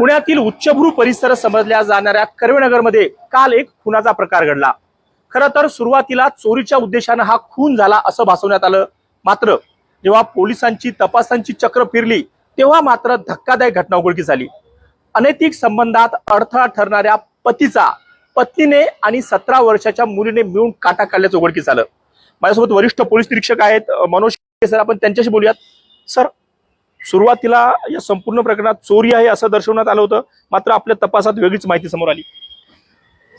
पुण्यातील उच्चभ्रू परिसर समजल्या जाणाऱ्या कर्वेनगरमध्ये काल एक खुनाचा प्रकार घडला. खरं तर सुरुवातीला चोरीच्या उद्देशानं हा खून झाला असं भासवण्यात आलं. मात्र जेव्हा पोलिसांची तपासांची चक्र फिरली तेव्हा मात्र धक्कादायक घटना उघडकीस झाली अनैतिक संबंधात अडथळा ठरणाऱ्या पतीचा पत्नीने आणि सतरा वर्षाच्या मुलीने मिळून काटा काढल्याचं उघडकीस आलं. माझ्यासोबत वरिष्ठ पोलीस निरीक्षक आहेत मनोज सर आपण त्यांच्याशी बोलूयात. सर सुरुवातीला या संपूर्ण प्रकरणात चोरी आहे असं दर्शवण्यात आलं होतं. मात्र आपल्या तपासात वेगळीच माहिती समोर आली.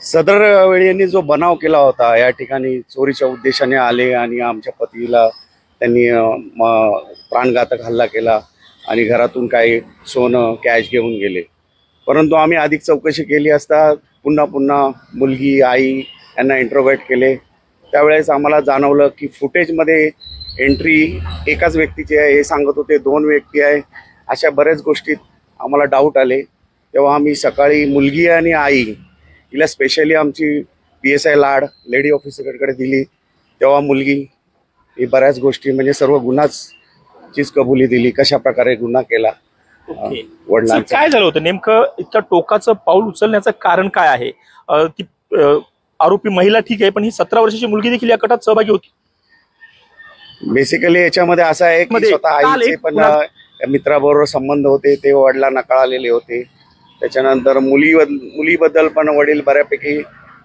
सदर वेळी यांनी जो बनाव केला होता या ठिकाणी चोरीच्या उद्देशाने आले आणि आमच्या पतीला त्यांनी प्राणघातक हल्ला केला आणि घरातून काही सोनं कॅश घेऊन गेले. परंतु आम्ही अधिक चौकशी केली असता पुन्हा पुन्हा मुलगी आई यांना इंट्रोवेट केले. त्यावेळेस आम्हाला जाणवलं की फुटेजमध्ये एंट्री एकाच व्यक्तीची आहे हे सांगत होते दोन व्यक्ती आहे अशा बऱ्याच गोष्टीत आम्हाला डाऊट आले. तेव्हा आम्ही सकाळी मुलगी आणि आई हिला स्पेशली आमची P S I Lad lady ऑफिसरकडे दिली. तेव्हा मुलगी ही बऱ्याच गोष्टी म्हणजे सर्व गुन्हाच चीच कबुली दिली कशा प्रकारे गुन्हा केला. वडिलांचा. काय झालं होतं? नेमकं इतकं टोकाचं पाऊल उचलण्याचं कारण काय आहे? ती आरोपी महिला ठीक आहे पण ही सतरा वर्षाची मुलगी देखील या कटात सहभागी होती. बेसिकली याच्यामध्ये असं आहे की स्वतः आईचे पण मित्राबरोबर संबंध होते ते वडिलांना कळालेले होते. त्याच्यानंतर मुली मुलीबद्दल पण वडील बऱ्यापैकी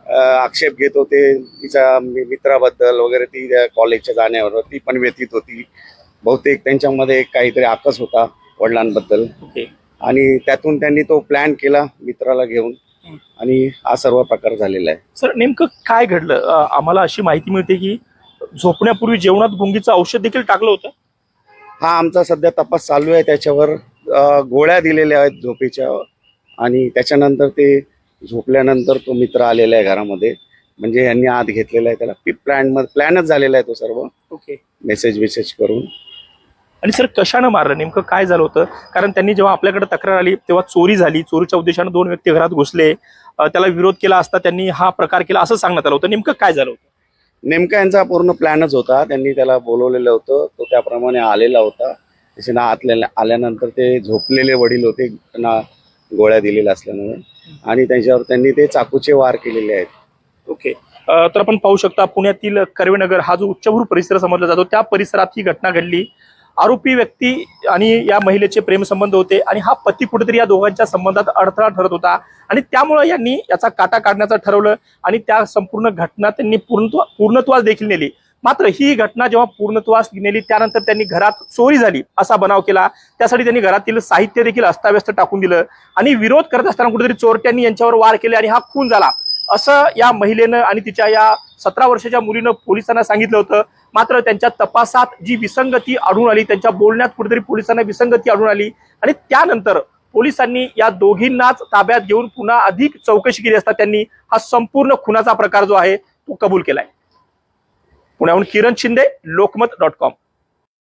आक्षेप घेत होते. तिच्या मित्राबद्दल वगैरे ती कॉलेजच्या जाण्यावर ती पण व्यतीत होती. बहुतेक त्यांच्यामध्ये काहीतरी आकस होता वडिलांबद्दल. आणि त्यातून त्यांनी तो प्लॅन केला मित्राला घेऊन. आणि हा सर्व प्रकार झालेला आहे. सर नेमकं काय घडलं? आम्हाला अशी माहिती मिळते की झोपण्यापूर्वी जेवणात गुंगीचं औषध देखील टाकलं होतं? हा आमचा सध्या तपास चालू आहे त्याच्यावर. गोळ्या दिलेल्या आहेत झोपेच्या आणि त्याच्यानंतर ते झोपल्यानंतर तो मित्र आलेला आहे घरामध्ये. म्हणजे यांनी आत घेतलेला आहे त्याला. प्लॅनमध्ये प्लॅनच झालेला आहे तो सर्व. ओके. मेसेज मेसेज करून. आणि सर कशानं मारलं? नेमकं काय झालं होतं? कारण त्यांनी जेव्हा आपल्याकडे तक्रार आली तेव्हा चोरी झाली. चोरीच्या उद्देशानं दोन व्यक्ती घरात घुसले. त्याला विरोध केला असता त्यांनी हा प्रकार केला असं सांगण्यात आलं होतं. नेमकं काय झालं होतं? नेमका यांचा पूर्ण प्लॅनच होता. त्यांनी त्याला बोलवलेलं होतं. तो त्याप्रमाणे आलेला होता. त्याच्या आतल्या आल्यानंतर ते झोपलेले वडील होते. त्यांना गोळ्या दिलेल्या असल्यामुळे. आणि त्यांच्यावर त्यांनी ते चाकूचे वार केलेले आहेत. ओके. तर आपण पाहू शकता पुण्यातील कर्वेनगर हा जो उच्चभ्रू परिसर समजला जातो त्या परिसरात ही घटना घडली. आरोपी व्यक्ती आणि या महिलेचे प्रेमसंबंध होते आणि हा पती कुठेतरी या दोघांच्या संबंधात अडथळा ठरत होता. आणि त्यामुळे यांनी याचा काटा काढण्याचं ठरवलं आणि त्या संपूर्ण घटना त्यांनी पूर्णत्व पूर्णत्वास देखील नेली. मात्र ही घटना जेव्हा पूर्णत्वास नेली त्यानंतर त्यांनी घरात चोरी झाली असा बनाव केला. त्यासाठी त्यांनी घरातील साहित्य देखील अस्ताव्यस्त टाकून दिलं आणि विरोध करत असताना कुठेतरी चोरट्यांनी यांच्यावर वार केले आणि हा खून झाला. असं या महिलेनं आणि तिच्या या सतरा वर्षाच्या मुलीनं पोलिसांना सांगितलं होतं. मात्र त्यांच्या तपासात जी विसंगती आढळून आली त्यांच्या बोलण्यात कुठेतरी पोलिसांना विसंगती आढळून आली आणि त्यानंतर पोलिसांनी या दोघींनाच ताब्यात घेऊन पुन्हा अधिक चौकशी केली असता त्यांनी हा संपूर्ण खुनाचा प्रकार जो आहे तो कबूल केलाय. पुण्याहून किरण शिंदे लोकमत डॉट कॉम.